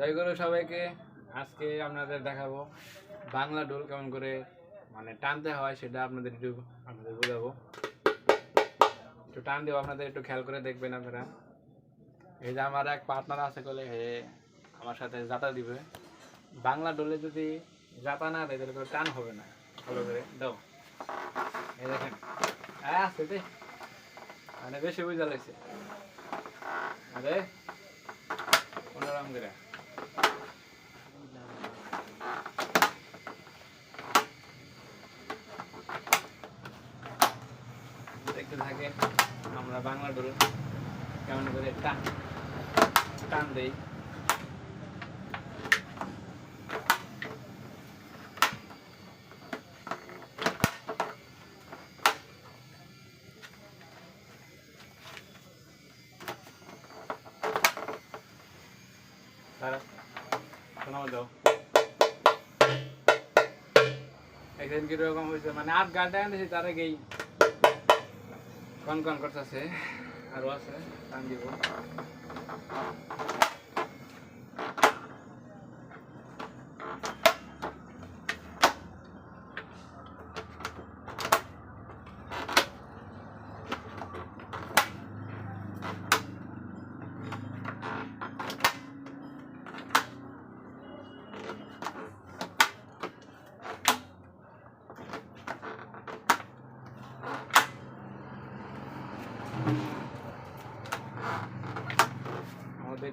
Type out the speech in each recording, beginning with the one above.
জয় গুরু সবাইকে। আজকে আপনাদের দেখাবো বাংলা ডোল কেমন করে মানে টানতে হয় সেটা আপনাদের একটু আপনাদের বোঝাবো। একটু টান দেবো, আপনাদের একটু খেয়াল করে দেখবেন আপনারা। এই যে আমার এক পার্টনার আছে বলে হে, আমার সাথে যাতা দিবে। বাংলা ডোলে যদি যাতা না দেয়, তাহলে টান হবে না। ভালো করে দাও। এই দেখেন। হ্যাঁ আছে দে। মানে বেশি বুঝা লাগছে। আরে অন্যরকম করে দেখতে থাকে আমরা বাংলা ডোল কেমন করে টান টান দেই দাঁড়া শোনাও দাও একদিন কীরকম হয়েছে মানে আট গাড়ি আনতেছি তার আগেই কন কন করতেছে আরও আছে টান দিব।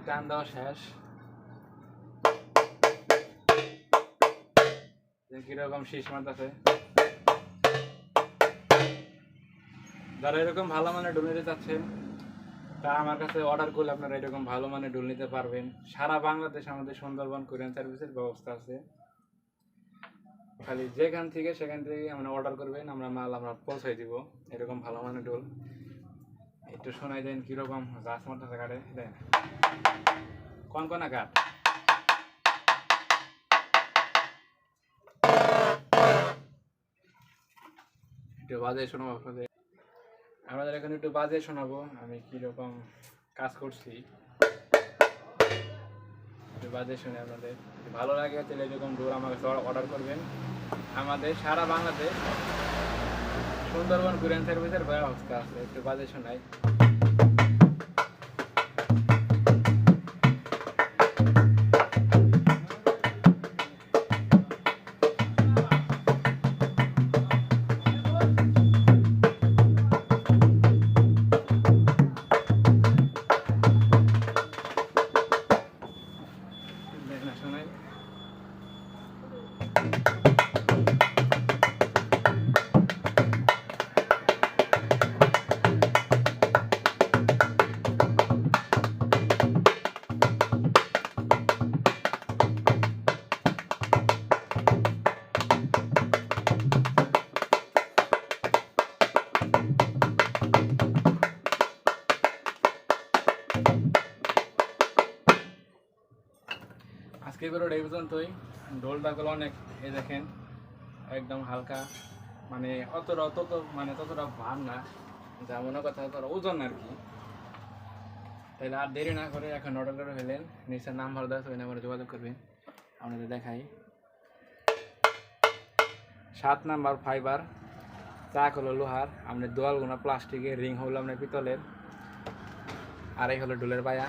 টান দেওয়া শেষ। কীরকম শীষ মারতেছে। যারা এরকম ভালো মানের ডোল নিতে চাচ্ছেন তা আমার কাছে অর্ডার করলে আপনারা এরকম ভালো মানের ডুল নিতে পারবেন। সারা বাংলাদেশ আমাদের সুন্দরবন কোরিয়ান সার্ভিসের ব্যবস্থা আছে। খালি যেখান থেকে সেখান থেকে আমরা অর্ডার করবেন, আমরা মাল আমরা পৌঁছাই দিব, এরকম ভালো মানের ডোল একটু শোনাই দেন কীরকম গাছ মারতেছে কাটে দেন। কোন কোন কাঠ একটু বাজে শোনাবো আপনাদের। আমাদের এখন একটু বাজে শোনাবো। আমি কীরকম কাজ করছি। একটু বাজে শুনে আপনাদের। ভালো লাগে, তাহলে এরকম ডোর আমার কাছে অর্ডার করবেন। আমাদের সারা বাংলাদেশ সুন্দরবন কুরিয়ান সার্ভিসের ব্যবস্থা আছে। একটু বাজে শোনাই। দেখ না শোনাই আজকে ভিডিওটা এই পর্যন্তই ডোলটাগুলো অনেক এ দেখেন, একদম হালকা। মানে অতটা তত মানে ততটা ভার না। যা মনে কথা অতটা ওজন আর কি। তাহলে আর দেরি না করে এখন অর্ডার করে ফেলেন নিচের নাম্বার দেওয়া ওই নাম্বারে যোগাযোগ করবেন। আপনাদের দেখাই। সাত নাম্বার ফাইবার চাক হলো লোহার। আপনার দোয়ালগুলো প্লাস্টিকের রিং হলো আপনার পিতলের। আর এই হলো ডোলের বায়া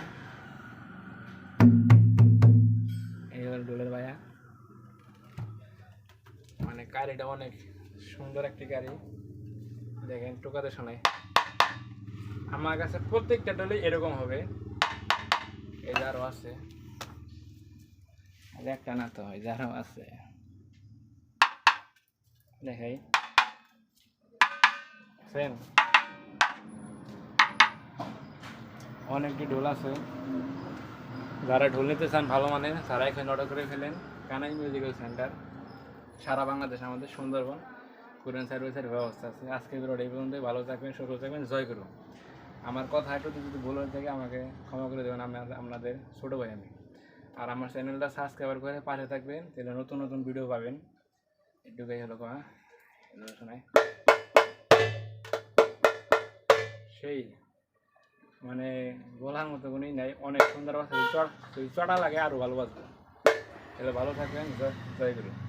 হলো ডোলের বায়া মানে গাড়িটা অনেক সুন্দর একটি গাড়ি। দেখেন টোকাতে শোনায় আমার কাছে প্রত্যেকটা ডোলে এরকম হবে। এই যে আরও আছে একটা না তো, এই যে আরও আছে। দেখাই। সেন অনেকটি ডোল আছে। যারা ঢোল নিতে চান, ভালো মানে তারা এখানে অর্ডার করে ফেলেন। কানাই মিউজিক্যাল সেন্টার, সারা বাংলাদেশ, আমাদের সুন্দরবন, কোরিয়ান সার্ভিসের ব্যবস্থা আছে। আজকে ভিডিওটা এই পর্যন্ত ভালো থাকবেন, সুস্থ থাকবেন, জয় করু আমার কথা একটু যদি ভুল হয়ে থাকে, আমাকে ক্ষমা করে দেবেন আমি আপনাদের ছোটো ভাই আমি। আর আমার চ্যানেলটা সাবস্ক্রাইবার করে পাশে থাকবেন, তাহলে নতুন নতুন ভিডিও পাবেন। এটুকুই হলো কথা শোনায় সেই। মানে বলার মতো কোনোই নাই। অনেক সুন্দর বাজছে চড়- লাগে আরও ভালো বাজবে তাহলে ভালো থাকবেন। জয় গুরু।